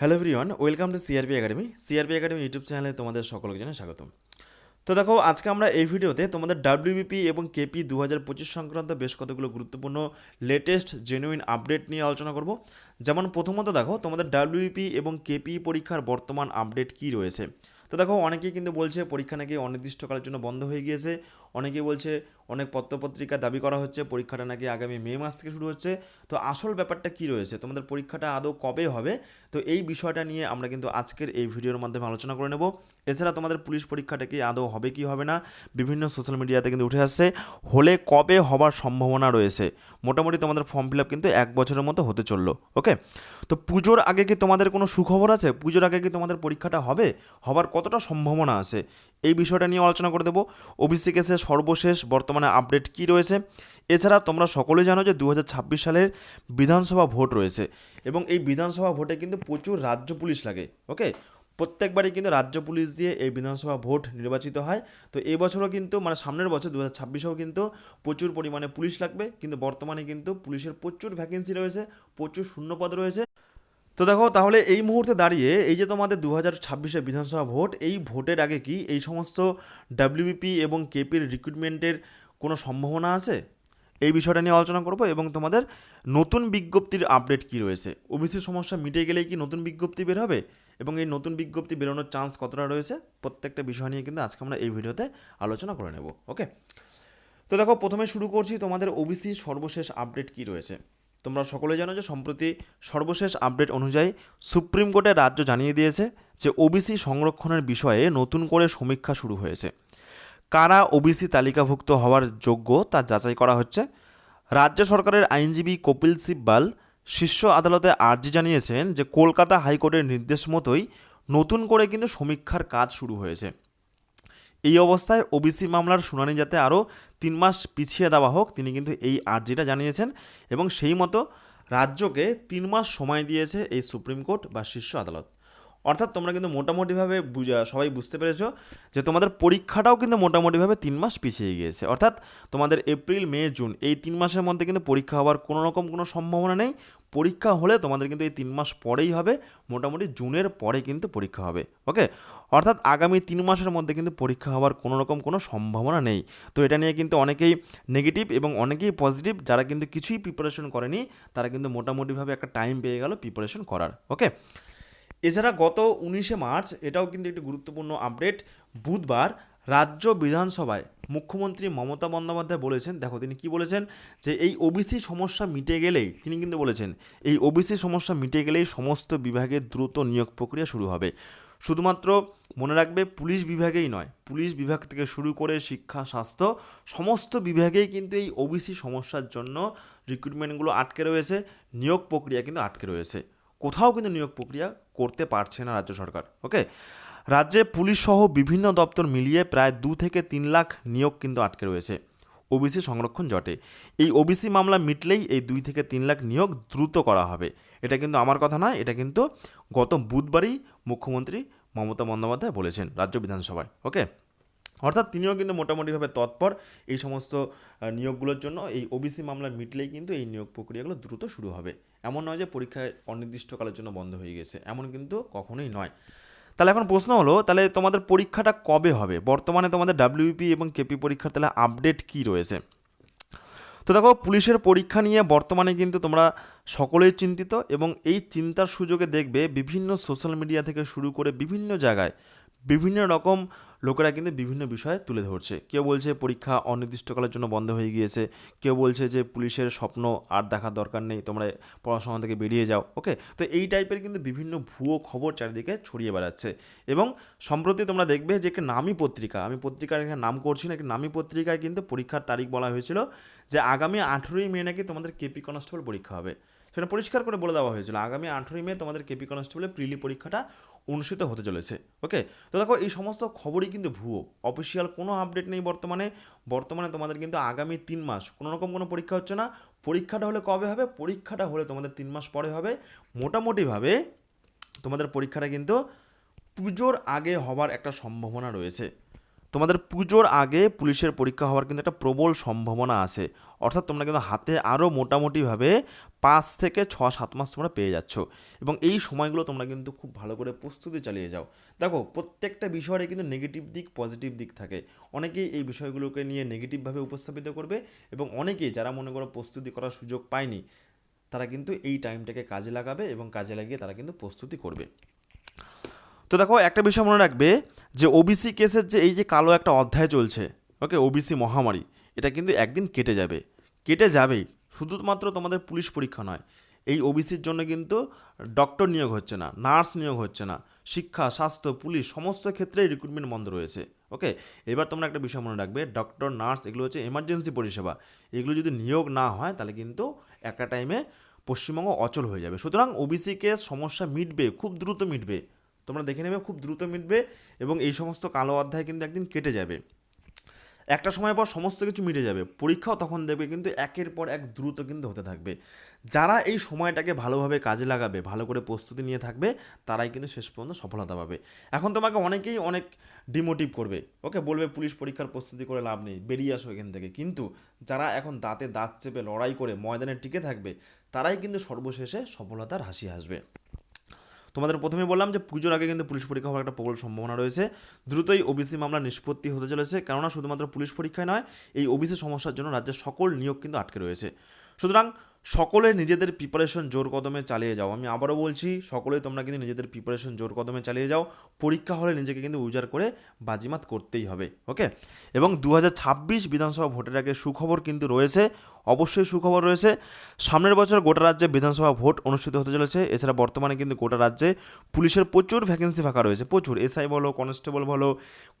Hello everyone welcome to CRP academy CRP academy YouTube চ্যানেলে তোমাদের সকলকে জানাই স্বাগতম। তো দেখো, আজকে আমরা এই ভিডিওতে তোমাদের ডাব্লিউবিপি এবং কেপি দু হাজার পঁচিশ সংক্রান্ত বেশ কতগুলো গুরুত্বপূর্ণ লেটেস্ট জেনুইন আপডেট নিয়ে আলোচনা করব। যেমন প্রথমত দেখো, তোমাদের ডাব্লিউবিপি এবং কেপি পরীক্ষার বর্তমান আপডেট কী রয়েছে? তো দেখো, অনেকেই কিন্তু বলছে পরীক্ষা নাকি অনির্দিষ্টকালের জন্য বন্ধ হয়ে গিয়েছে। অনেকেই বলছে অনেক পত্রপত্রিকা দাবি করা হচ্ছে, পরীক্ষাটা নাকি আগামী মে মাস থেকে শুরু হচ্ছে। তো আসল ব্যাপারটা কী রয়েছে? তোমাদের পরীক্ষাটা আদৌ কবে হবে? তো এই বিষয়টা নিয়ে আমরা কিন্তু আজকের এই ভিডিওর মাধ্যমে আলোচনা করে নেব। এছাড়া তোমাদের পুলিশ পরীক্ষাটা কি আদৌ হবে, কি হবে না, বিভিন্ন সোশ্যাল মিডিয়াতে কিন্তু উঠে আসছে। হলে কবে হবার সম্ভাবনা রয়েছে? মোটামুটি তোমাদের ফর্ম ফিল আপ কিন্তু এক বছরের মতো হতে চলল, ওকে? তো পুজোর আগে কি তোমাদের কোনো সুখবর আছে? পুজোর আগে কি তোমাদের পরীক্ষাটা হবে? হবার কতটা সম্ভাবনা আছে? এই বিষয়টা নিয়ে আলোচনা করে দেবো। ওবিসি কেসের সর্বশেষ বর্তমানে আপডেট কী রয়েছে? এছাড়া তোমরা সকলেই জানো যে দু হাজার ছাব্বিশ সালের বিধানসভা ভোট রয়েছে এবং এই বিধানসভা ভোটে কিন্তু প্রচুর রাজ্য পুলিশ লাগে, ওকে? প্রত্যেকবারই কিন্তু রাজ্য পুলিশ দিয়ে এই বিধানসভা ভোট নির্বাচিত হয়। তো এই বছরও কিন্তু মানে সামনের বছর দু হাজার ছাব্বিশেও কিন্তু প্রচুর পরিমাণে পুলিশ লাগবে। কিন্তু বর্তমানে কিন্তু পুলিশের প্রচুর ভ্যাকেন্সি রয়েছে, প্রচুর শূন্যপদ রয়েছে। তো দেখো, তাহলে এই মুহূর্তে দাঁড়িয়ে এই যে তোমাদের দু হাজার ছাব্বিশে বিধানসভা ভোট, এই ভোটের আগে কি এই সমস্ত ডাব্লিউবিপি এবং কেপির রিক্রুটমেন্টের কোনো সম্ভাবনা আছে? এই বিষয়টা নিয়ে আলোচনা করব এবং তোমাদের নতুন বিজ্ঞপ্তির আপডেট কি রয়েছে? ওবিসির সমস্যা মিটে গেলেই কি নতুন বিজ্ঞপ্তি বের হবে? এবং এই নতুন বিজ্ঞপ্তি বেরোনোর চান্স কতটা রয়েছে? প্রত্যেকটা বিষয় নিয়ে কিন্তু আজকে আমরা এই ভিডিওতে আলোচনা করে নেব ওকে তো দেখো, প্রথমে শুরু করছি তোমাদের ওবিসি সর্বশেষ আপডেট কি রয়েছে? তোমরা সকলে জানো যে সম্প্রতি সর্বশেষ আপডেট অনুযায়ী সুপ্রিম কোর্টের রাজ্য জানিয়ে দিয়েছে যে ওবিসি সংরক্ষণের বিষয়ে নতুন করে সমীক্ষা শুরু হয়েছে। কারা ওবিসি তালিকাভুক্ত হওয়ার যোগ্য তা যাচাই করা হচ্ছে। রাজ্য সরকারের আইনজীবী কপিল সিব্বাল শীর্ষ আদালতে আর্জি জানিয়েছেন যে কলকাতা হাইকোর্টের নির্দেশ মতোই নতুন করে কিন্তু সমীক্ষার কাজ শুরু হয়েছে। এই অবস্থায় ওবিসি মামলার শুনানি যাতে আরও তিন মাস পিছিয়ে দেওয়া হোক, তিনি কিন্তু এই আর্জিটা জানিয়েছেন এবং সেই মতো রাজ্যকে তিন মাস সময় দিয়েছে এই সুপ্রিম কোর্ট বা শীর্ষ আদালত। অর্থাৎ তোমরা কিন্তু মোটামুটিভাবে বুঝা- সবাই বুঝতে পেরেছ যে তোমাদের পরীক্ষাটাও কিন্তু মোটামুটিভাবে তিন মাস পিছিয়ে গিয়েছে। অর্থাৎ তোমাদের এপ্রিল, মে, জুন এই তিন মাসের মধ্যে কিন্তু পরীক্ষা হওয়ার কোনো রকম কোনো সম্ভাবনা নেই। পরীক্ষা হলে তোমাদের কিন্তু এই তিন মাস পরেই হবে, মোটামুটি জুনের পরে কিন্তু পরীক্ষা হবে ওকে অর্থাৎ আগামী তিন মাসের মধ্যে কিন্তু পরীক্ষা হওয়ার কোনো রকম কোনো সম্ভাবনা নেই। তো এটা নিয়ে কিন্তু অনেকেই নেগেটিভ এবং অনেকেই পজিটিভ যারা কিন্তু কিছুই প্রিপারেশন করেনি, তারা কিন্তু মোটামুটিভাবে একটা টাইম পেয়ে গেল প্রিপারেশন করার ওকে এছাড়া গত উনিশে মার্চ এটাও কিন্তু একটি গুরুত্বপূর্ণ আপডেট বুধবার রাজ্য বিধানসভায় মুখ্যমন্ত্রী মমতা বন্দ্যোপাধ্যায় বলেছেন, দেখো তিনি কি বলেছেন, যে এই ওবিসি সমস্যা মিটে গেলেই, তিনি কিন্তু বলেছেন, এই ওবিসি সমস্যা মিটে গেলেই সমস্ত বিভাগে দ্রুত নিয়োগ প্রক্রিয়া শুরু হবে। শুধুমাত্র মনে রাখবে, পুলিশ বিভাগেই নয়, পুলিশ বিভাগ থেকে শুরু করে শিক্ষা, স্বাস্থ্য, সমস্ত বিভাগেই কিন্তু এই ওবিসি সমস্যার জন্য রিক্রুটমেন্টগুলো আটকে রয়েছে, নিয়োগ প্রক্রিয়া কিন্তু আটকে রয়েছে। কোথাও কিন্তু নিয়োগ প্রক্রিয়া করতে পারছে না রাজ্য সরকার ওকে রাজ্যে পুলিশ সহ বিভিন্ন দপ্তর মিলিয়ে প্রায় দু থেকে তিন লাখ নিয়োগ কিন্তু আটকে রয়েছে। ওবিসি সংরক্ষণ জটে। এই ওবিসি মামলা মিটলেই এই দুই থেকে তিন লাখ নিয়োগ দ্রুত করা হবে। এটা কিন্তু আমার কথা নয়, এটা কিন্তু গত বুধবারই মুখ্যমন্ত্রী মমতা বন্দ্যোপাধ্যায় বলেছেন রাজ্য বিধানসভায়, ওকে? অর্থাৎ তিনিও কিন্তু মোটামুটিভাবে তৎপর এই সমস্ত নিয়োগগুলোর জন্য। এই ওবিসি মামলা মিটলেই কিন্তু এই নিয়োগ প্রক্রিয়াগুলো দ্রুত শুরু হবে। এমন নয় যে পরীক্ষায় অনির্দিষ্টকালের জন্য বন্ধ হয়ে গেছে, এমন কিন্তু কখনোই নয়। তাহলে এখন প্রশ্ন হলো, তাহলে তোমাদের পরীক্ষাটা কবে হবে? বর্তমানে তোমাদের ডাব্লিউপি এবং কেপি পরীক্ষার তাহলে আপডেট কী রয়েছে? তো দেখো, পুলিশের পরীক্ষা নিয়ে বর্তমানে কিন্তু তোমরা সকলেই চিন্তিত এবং এই চিন্তার সুযোগে দেখবে বিভিন্ন সোশ্যাল মিডিয়া থেকে শুরু করে বিভিন্ন জায়গায় বিভিন্ন রকম লোকেরা কিন্তু বিভিন্ন বিষয় তুলে ধরছে। কেউ বলছে পরীক্ষা অনির্দিষ্টকালের জন্য বন্ধ হয়ে গিয়েছে, কেউ বলছে যে পুলিশের স্বপ্ন আর দেখার দরকার নেই, তোমরা পড়াশোনা থেকে বেরিয়ে যাও ওকে তো এই টাইপের কিন্তু বিভিন্ন ভুয়ো খবর চারিদিকে ছড়িয়ে বেড়াচ্ছে এবং সম্প্রতি তোমরা দেখবে যে একটি নামী পত্রিকা, আমি পত্রিকার এখানে নাম করছি না, একটি নামী পত্রিকায় কিন্তু পরীক্ষার তারিখ বলা হয়েছিল যে আগামী আঠেরোই মে নাকি তোমাদের কেপি কনস্টেবল পরীক্ষা হবে। সেটা পরিষ্কার করে বলে দেওয়া হয়েছিল। আগামী আঠেরোই মে তোমাদের কেপি কনস্টেবলের প্রিলি পরীক্ষাটা অনুষ্ঠিত হতে চলেছে। ওকে? তো দেখো, এই সমস্ত খবরই কিন্তু ভুয়ো। অফিসিয়াল কোনো আপডেট নেই বর্তমানে। বর্তমানে তোমাদের কিন্তু আগামী তিন মাস। কোনো রকম কোনো পরীক্ষা হচ্ছে না। পরীক্ষাটা হলে কবে হবে? পরীক্ষাটা হলে তোমাদের তিন মাস পরে হবে। মোটামুটিভাবে তোমাদের পরীক্ষাটা কিন্তু পুজোর আগে হবার একটা সম্ভাবনা রয়েছে। তোমাদের পুজোর আগে পুলিশের পরীক্ষা হওয়ার কিন্তু একটা প্রবল সম্ভাবনা আছে। অর্থাৎ তোমরা কিন্তু হাতে আরও মোটামুটিভাবে পাঁচ থেকে ছ, সাত মাস তোমরা পেয়ে যাচ্ছ। এবং এই সময়গুলো তোমরা কিন্তু খুব ভালো করে প্রস্তুতি চালিয়ে যাও। দেখো, প্রত্যেকটা বিষয়ের কিন্তু নেগেটিভ দিক পজিটিভ দিক থাকে। অনেকেই এই বিষয়গুলোকে নিয়ে নেগেটিভভাবে উপস্থাপিত করবে এবং অনেকেই যারা মনে করো প্রস্তুতি করার সুযোগ পায়নি, তারা কিন্তু এই টাইমটাকে কাজে লাগাবে এবং কাজে লাগিয়ে তারা কিন্তু প্রস্তুতি করবে। তো দেখো, একটা বিষয় মনে রাখবে যে ওবিসি কেসের যে এই যে কালো একটা অধ্যায় চলছে ওকে ওবিসি মহামারী, এটা কিন্তু একদিন কেটে যাবে। কেটে যাবেই, শুধুমাত্র তোমাদের পুলিশ পরীক্ষা নয়, এই ওবিসির জন্য কিন্তু ডক্টর নিয়োগ হচ্ছে না নার্স নিয়োগ হচ্ছে না, শিক্ষা, স্বাস্থ্য, পুলিশ, সমস্ত ক্ষেত্রেই রিক্রুটমেন্ট বন্ধ রয়েছে ওকে এবার তোমরা একটা বিষয় মনে রাখবে ডক্টর নার্স এগুলো হচ্ছে এমার্জেন্সি পরিষেবা, এগুলো যদি নিয়োগ না হয়, তাহলে কিন্তু একটা টাইমে পশ্চিমবঙ্গ অচল হয়ে যাবে। সুতরাং ওবিসি কেস সমস্যা মিটবে, খুব দ্রুত মিটবে তোমরা দেখে নেবে, খুব দ্রুত মিটবে এবং এই সমস্ত কালো অধ্যায় কিন্তু একদিন কেটে যাবে। একটা সময় পর সমস্ত কিছু মিটে যাবে। পরীক্ষাও তখন দেখবে কিন্তু একের পর এক দ্রুত কিন্তু হতে থাকবে। যারা এই সময়টাকে ভালোভাবে কাজে লাগাবে, ভালো করে প্রস্তুতি নিয়ে থাকবে, তারাই কিন্তু শেষ পর্যন্ত সফলতা পাবে। এখন তোমাকে অনেকেই অনেক ডিমোটিভ করবে, ওকে? বলবে পুলিশ পরীক্ষার প্রস্তুতি করে লাভ নেই, বেরিয়ে আসো এখান থেকে। কিন্তু যারা এখন দাঁতে দাঁত চেপে লড়াই করে ময়দানে টিকে থাকবে, তারাই কিন্তু সর্বশেষে সফলতার হাসি আসবে তোমাদের প্রথমে বললাম যে পুজোর আগে কিন্তু পুলিশ পরীক্ষা হওয়ার একটা প্রবল সম্ভাবনা রয়েছে। দ্রুতই ওবিসি মামলা নিষ্পত্তি হতে চলেছে, কেননা শুধুমাত্র পুলিশ পরীক্ষায় নয়, এই ওবিসি সমস্যার জন্য রাজ্যের সকল নিয়োগ কিন্তু আটকে রয়েছে। সুতরাং সকলে নিজেদের প্রিপারেশন জোর কদমে চালিয়ে যাও। আমি আবারও বলছি, সকলে তোমরা কিন্তু নিজেদের প্রিপারেশন জোর কদমে চালিয়ে যাও। পরীক্ষা হলে নিজেকে কিন্তু উজাড় করে বাজিমাত করতেই হবে ওকে এবং দু হাজার ছাব্বিশ বিধানসভা ভোটের আগে সুখবর কিন্তু রয়েছে অবশ্যই সুখবর রয়েছে। সামনের বছর গোটা রাজ্যে বিধানসভা ভোট অনুষ্ঠিত হতে চলেছে। এছাড়া বর্তমানে কিন্তু গোটা রাজ্যে পুলিশের প্রচুর ভ্যাকেন্সি ফাঁকা রয়েছে। প্রচুর এসআই বলো কনস্টেবল বলো,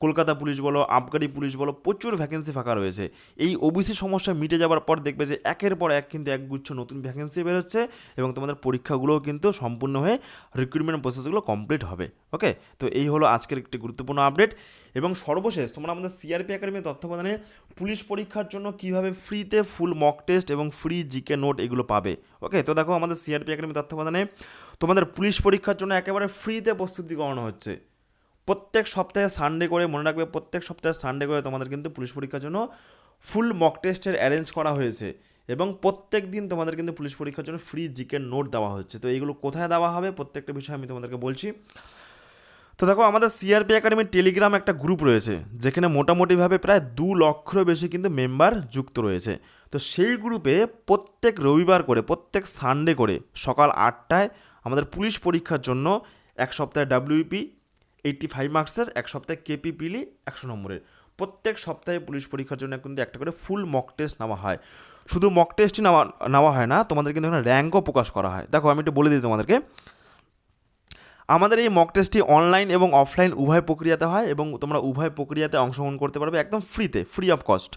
কলকাতা পুলিশ বলো, আবগারি পুলিশ বলো, প্রচুর ভ্যাকেন্সি ফাঁকা রয়েছে। এই ওবিসি সমস্যা মিটে যাওয়ার পর দেখবে যে একের পর এক কিন্তু একগুচ্ছ নতুন ভ্যাকেন্সি বেরোচ্ছে এবং তোমাদের পরীক্ষাগুলোও কিন্তু সম্পূর্ণ হয়ে রিক্রুটমেন্ট প্রসেসগুলো কমপ্লিট হবে। ওকে? তো এই হলো আজকের একটি গুরুত্বপূর্ণ আপডেট এবং সর্বশেষ তোমরা আমাদের সিআরপি একাডেমির তত্ত্বাবধানে পুলিশ পরীক্ষার জন্য কীভাবে ফ্রিতে ফুল মক টেস্ট এবং ফ্রি জিকে নোট এগুলো পাবে। ওকে তো দেখো আমাদের সিআরপি একাডেমি তত্ত্বাবধানে তোমাদের পুলিশ পরীক্ষার জন্য একেবারে ফ্রিতে প্রস্তুতি করানো হচ্ছে। প্রত্যেক সপ্তাহে সানডে করে মনে রাখবে, প্রত্যেক সপ্তাহে সানডে করে তোমাদের কিন্তু পুলিশ পরীক্ষার জন্য ফুল মক টেস্টের অ্যারেঞ্জ করা হয়েছে এবং প্রত্যেক দিন তোমাদের কিন্তু পুলিশ পরীক্ষার জন্য ফ্রি জিকের নোট দেওয়া হচ্ছে। তো এইগুলো কোথায় দেওয়া হবে প্রত্যেকটা বিষয় আমি তোমাদেরকে বলছি। তো দেখো আমাদের সিআরপি একাডেমির টেলিগ্রাম একটা গ্রুপ রয়েছে, যেখানে মোটামুটিভাবে প্রায় দু লক্ষেরও বেশি কিন্তু মেম্বার যুক্ত রয়েছে। তো সেই গ্রুপে প্রত্যেক রবিবার করে, প্রত্যেক সানডে করে সকাল আটটায় আমাদের পুলিশ পরীক্ষার জন্য এক সপ্তাহে ডাব্লিউপি এইটটি ফাইভ মার্কসের এক সপ্তাহে কেপি পিলি একশো নম্বরের। প্রত্যেক সপ্তাহে পুলিশ পরীক্ষার জন্য কিন্তু একটা করে ফুল মক টেস্ট নেওয়া হয়। শুধু মক টেস্টই নেওয়া নেওয়া হয় না, তোমাদের কিন্তু এখানে র্যাঙ্কও প্রকাশ করা হয়। দেখো, আমি একটু বলে দিই তোমাদেরকে। আমাদের এই মক টেস্টটি অনলাইন এবং অফলাইন উভয় প্রক্রিয়াতে হয় এবং তোমরা উভয় প্রক্রিয়াতে অংশগ্রহণ করতে পারবে একদম ফ্রিতে ফ্রি অফ কস্ট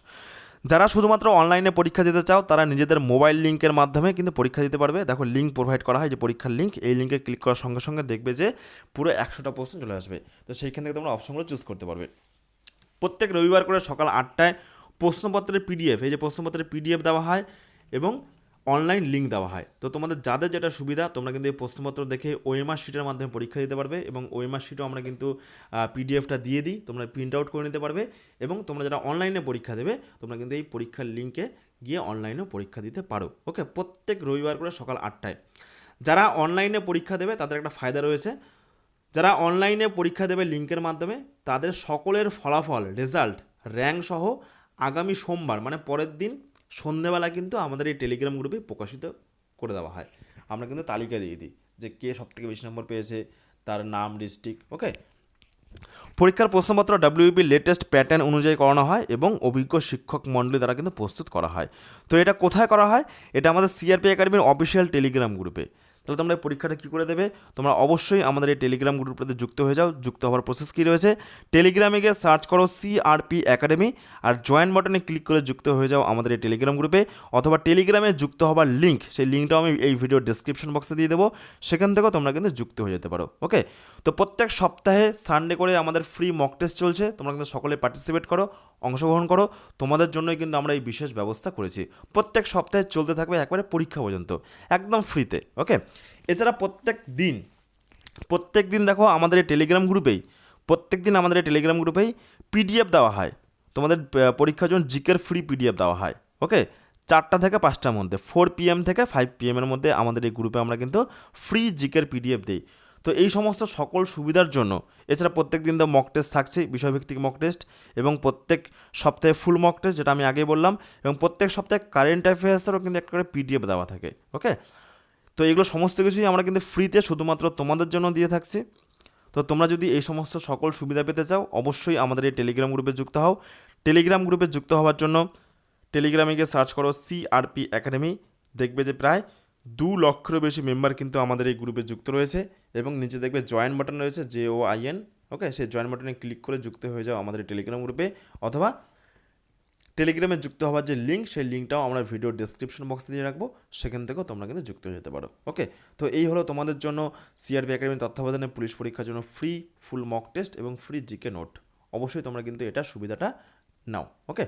যারা শুধুমাত্র অনলাইনে পরীক্ষা দিতে চাও, তারা নিজেদের মোবাইল লিঙ্কের মাধ্যমে কিন্তু পরীক্ষা দিতে পারবে। দেখো লিঙ্ক প্রোভাইড করা হয় যে পরীক্ষার লিঙ্ক এই লিঙ্কে ক্লিক করার সঙ্গে সঙ্গে দেখবে যে পুরো একশোটা প্রশ্ন চলে আসবে। তো সেইখান থেকে তোমরা অপশনগুলো চুজ করতে পারবে। প্রত্যেক রবিবার করে সকাল আটটায় প্রশ্নপত্রের পিডিএফ এই যে প্রশ্নপত্রের পিডিএফ দেওয়া হয় এবং অনলাইন লিঙ্ক দেওয়া হয়। তো তোমাদের যাদের যেটা সুবিধা, তোমরা কিন্তু এই প্রশ্নপত্র দেখে ওএমআর শিটের মাধ্যমে পরীক্ষা দিতে পারবে এবং ওএমআর শিটও আমরা কিন্তু পিডিএফটা দিয়ে দিই, তোমরা প্রিন্ট আউট করে নিতে পারবে এবং তোমরা যারা অনলাইনে পরীক্ষা দেবে, তোমরা কিন্তু এই পরীক্ষার লিঙ্কে গিয়ে অনলাইনেও পরীক্ষা দিতে পারো। ওকে প্রত্যেক রবিবার করে সকাল আটটায়। যারা অনলাইনে পরীক্ষা দেবে, তাদের একটা ফায়দা রয়েছে। যারা অনলাইনে পরীক্ষা দেবে লিঙ্কের মাধ্যমে, তাদের সকলের ফলাফল রেজাল্ট র্যাঙ্ক সহ আগামী সোমবার মানে পরের দিন সন্ধেবেলা কিন্তু আমাদের এই টেলিগ্রাম গ্রুপে প্রকাশিত করে দেওয়া হয়। আমরা কিন্তু তালিকা দিয়ে দিই যে কে সবথেকে বেশি নম্বর পেয়েছে, তার নাম ডিস্ট্রিক্ট ওকে পরীক্ষার প্রশ্নপত্র ডাব্লিউবি লেটেস্ট প্যাটার্ন অনুযায়ী করানো হয় এবং অভিজ্ঞ শিক্ষক মণ্ডলী দ্বারা কিন্তু প্রস্তুত করা হয়। তো এটা কোথায় করা হয়? এটা আমাদের সিআরপি একাডেমির অফিসিয়াল টেলিগ্রাম গ্রুপে তাহলে তোমরা এই পরীক্ষাটা কী করে দেবে? তোমরা অবশ্যই আমাদের এই টেলিগ্রাম গ্রুপটাতে যুক্ত হয়ে যাও। যুক্ত হওয়ার প্রসেস কী রয়েছে? টেলিগ্রামে গিয়ে সার্চ করো সিআরপি একাডেমি আর জয়েন বাটনে ক্লিক করে যুক্ত হয়ে যাও আমাদের এই টেলিগ্রাম গ্রুপে অথবা টেলিগ্রামে যুক্ত হওয়ার লিঙ্ক সেই লিঙ্কটাও আমি এই ভিডিও ডিসক্রিপশন বক্সে দিয়ে দেবো। সেখান থেকেও তোমরা কিন্তু যুক্ত হয়ে যেতে পারো। ওকে তো প্রত্যেক সপ্তাহে সানডে করে আমাদের ফ্রি মক টেস্ট চলছে। তোমরা কিন্তু সকলে পার্টিসিপেট করো, অংশগ্রহণ করো। তোমাদের জন্যই কিন্তু আমরা এই বিশেষ ব্যবস্থা করেছি। প্রত্যেক সপ্তাহে চলতে থাকবে একবারে পরীক্ষা পর্যন্ত, একদম ফ্রিতে ওকে এছাড়া প্রত্যেক দিন প্রত্যেক দিন দেখো আমাদের এই টেলিগ্রাম গ্রুপেই প্রত্যেক দিন আমাদের এই টেলিগ্রাম গ্রুপেই পিডিএফ দেওয়া হয়। তোমাদের পরীক্ষার জন্য জিকের ফ্রি পিডিএফ দেওয়া হয় ওকে চারটা থেকে পাঁচটার মধ্যে ফোর পিএম থেকে ফাইভ পিএমের মধ্যে আমাদের এই গ্রুপে আমরা কিন্তু ফ্রি জিকের পিডিএফ দিই। তো এই সমস্ত সকল সুবিধার জন্য, এছাড়া প্রত্যেক দিন তো মক টেস্ট থাকছে বিষয়ভিত্তিক মক টেস্ট এবং প্রত্যেক সপ্তাহে ফুল মক টেস্ট যেটা আমি আগে বললাম, এবং প্রত্যেক সপ্তাহে কারেন্ট অ্যাফেয়ার্সেরও কিন্তু একটা করে পিডিএফ দেওয়া থাকে ওকে তো এগুলো সমস্ত কিছুই আমরা কিন্তু ফ্রিতে শুধুমাত্র তোমাদের জন্য দিয়ে থাকছি। তো তোমরা যদি এই সমস্ত সকল সুবিধা পেতে চাও, অবশ্যই আমাদের এই টেলিগ্রাম গ্রুপে যুক্ত হও। টেলিগ্রাম গ্রুপে যুক্ত হওয়ার জন্য টেলিগ্রামে গিয়ে সার্চ করো সিআরপি একাডেমি দেখবে যে প্রায় দু লক্ষেরও বেশি মেম্বার কিন্তু আমাদের এই গ্রুপে যুক্ত রয়েছে। এবং নিচে দেখবে জয়েন বাটন রয়েছে J O I N okay সেই জয়েন বাটনে ক্লিক করে যুক্ত হয়ে যাও আমাদের টেলিগ্রাম গ্রুপে অথবা টেলিগ্রামে যুক্ত হওয়ার যে লিঙ্ক সেই লিঙ্কটাও আমরা ভিডিও ডেসক্রিপশন বক্সে দিয়ে রাখব, সেখান থেকেও তোমরা কিন্তু যুক্ত হয়ে যেতে পারো ওকে তো এই হলো তোমাদের জন্য সিআরবি একাডেমির তত্ত্বাবধানে পুলিশ পরীক্ষার জন্য ফ্রি ফুল মক টেস্ট এবং ফ্রি জিকে নোট অবশ্যই তোমরা কিন্তু এটা সুবিধাটা নাও ওকে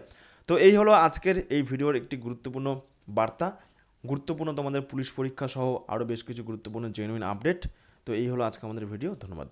তো এই হলো আজকের এই ভিডিওর একটি গুরুত্বপূর্ণ বার্তা। গুরুত্বপূর্ণ তোমাদের পুলিশ পরীক্ষা সহ আরও বেশ কিছু গুরুত্বপূর্ণ জেনুইন আপডেট তো এই হলো আজকে আমাদের ভিডিও ধন্যবাদ।